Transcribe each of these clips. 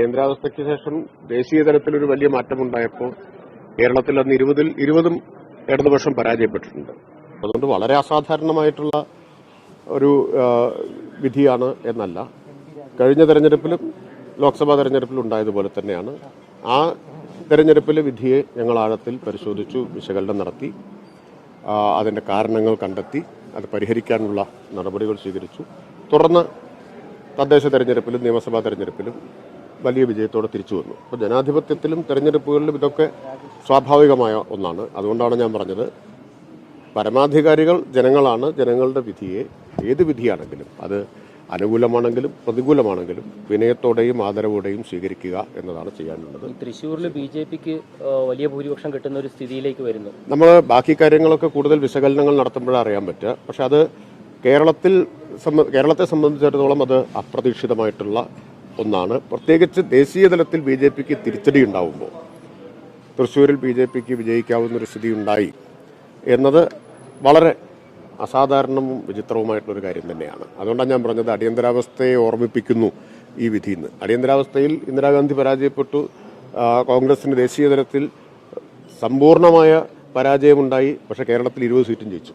അടിയന്തരാവസ്ഥയ്ക്ക് ശേഷം ദേശീയ തലത്തിൽ ഒരു വലിയ മാറ്റമുണ്ടായപ്പോൾ കേരളത്തിൽ അന്ന് ഇരുപതിൽ ഇരുപതും ഇടതുപക്ഷം പരാജയപ്പെട്ടിട്ടുണ്ട്. അതുകൊണ്ട് വളരെ അസാധാരണമായിട്ടുള്ള ഒരു വിധിയാണ് എന്നല്ല. കഴിഞ്ഞ തെരഞ്ഞെടുപ്പിലും ലോക്സഭാ തെരഞ്ഞെടുപ്പിലും ഉണ്ടായതുപോലെ തന്നെയാണ്. ആ തെരഞ്ഞെടുപ്പിലെ വിധിയെ ഞങ്ങൾ ആഴത്തിൽ പരിശോധിച്ചു വിശകലനം നടത്തി അതിന്റെ കാരണങ്ങൾ കണ്ടെത്തി അത് പരിഹരിക്കാനുള്ള നടപടികൾ സ്വീകരിച്ചു. തുടർന്ന് തദ്ദേശ തെരഞ്ഞെടുപ്പിലും നിയമസഭാ തെരഞ്ഞെടുപ്പിലും വലിയ വിജയത്തോടെ തിരിച്ചു വന്നു. അപ്പോൾ ജനാധിപത്യത്തിലും തെരഞ്ഞെടുപ്പുകളിലും ഇതൊക്കെ സ്വാഭാവികമായ ഒന്നാണ്. അതുകൊണ്ടാണ് ഞാൻ പറഞ്ഞത്. പരമാധികാരികൾ ജനങ്ങളാണ്. ജനങ്ങളുടെ വിധിയെ ഏത് വിധിയാണെങ്കിലും അത് അനുകൂലമാണെങ്കിലും പ്രതികൂലമാണെങ്കിലും വിനയത്തോടെയും ആദരവോടെയും സ്വീകരിക്കുക എന്നതാണ് ചെയ്യാനുള്ളത്. തൃശ്ശൂരിൽ ബി ജെ പിക്ക് വലിയ ഭൂരിപക്ഷം കിട്ടുന്ന ഒരു സ്ഥിതിയിലേക്ക് വരുന്നു. നമ്മൾ ബാക്കി കാര്യങ്ങളൊക്കെ കൂടുതൽ വിശകലനങ്ങൾ നടത്തുമ്പോഴേ അറിയാൻ പറ്റുക. പക്ഷെ അത് കേരളത്തിൽ കേരളത്തെ സംബന്ധിച്ചിടത്തോളം അത് അപ്രതീക്ഷിതമായിട്ടുള്ള ഒന്നാണ്. പ്രത്യേകിച്ച് ദേശീയ തലത്തിൽ ബി ജെ പിക്ക് തിരിച്ചടി ഉണ്ടാവുമ്പോൾ തൃശ്ശൂരിൽ ബി ജെ പിക്ക് വിജയിക്കാവുന്നൊരു സ്ഥിതി ഉണ്ടായി എന്നത് വളരെ അസാധാരണവും വിചിത്രവുമായിട്ടുള്ളൊരു കാര്യം തന്നെയാണ്. അതുകൊണ്ടാണ് ഞാൻ പറഞ്ഞത് അടിയന്തരാവസ്ഥയെ ഓർമ്മിപ്പിക്കുന്നു ഈ വിധി ഇന്ന് അടിയന്തരാവസ്ഥയിൽ ഇന്ദിരാഗാന്ധി പരാജയപ്പെട്ടു. കോൺഗ്രസിന് ദേശീയ തലത്തിൽ സമ്പൂർണമായ പരാജയമുണ്ടായി. പക്ഷേ കേരളത്തിൽ ഇരുപത് സീറ്റും ജയിച്ചു.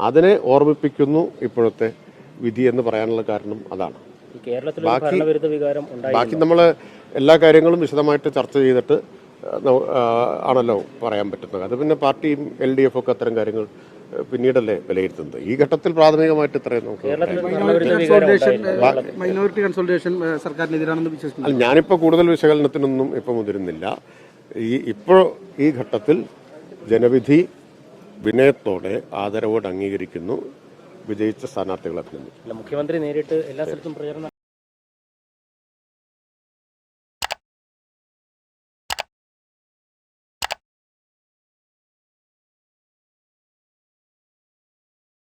അതിനെ ഓർമ്മിപ്പിക്കുന്നു ഇപ്പോഴത്തെ വിധി എന്ന് പറയാനുള്ള കാരണം അതാണ്. ബാക്കി- ബാക്കി നമ്മൾ എല്ലാ കാര്യങ്ങളും വിശദമായിട്ട് ചർച്ച ചെയ്തിട്ട് ആണല്ലോ പറയാൻ പറ്റുന്നത്. അത് പിന്നെ പാർട്ടിയും എൽ ഡി എഫ് ഒക്കെ അത്തരം കാര്യങ്ങൾ പിന്നീടല്ലേ വിലയിരുത്തുന്നത്. ഈ ഘട്ടത്തിൽ പ്രാഥമികമായിട്ട് ഇത്രയും മൈനോറിറ്റി കൺസൾട്ടേഷൻ സർക്കാരിനെതിരാണെന്ന് വിശ്വസിക്കുന്നു. അല്ല ഞാനിപ്പോൾ കൂടുതൽ വിശകലനത്തിനൊന്നും ഇപ്പം മുതിരുന്നില്ല. ഈ ഇപ്പോൾ ഈ ഘട്ടത്തിൽ ജനവിധി വിനയത്തോടെ ആദരവോടെ അംഗീകരിക്കുന്നു. വിജയിച്ച സ്ഥാനാർത്ഥികളെ മുഖ്യമന്ത്രി നേരിട്ട് എല്ലാ സ്ഥലത്തും പ്രചരണം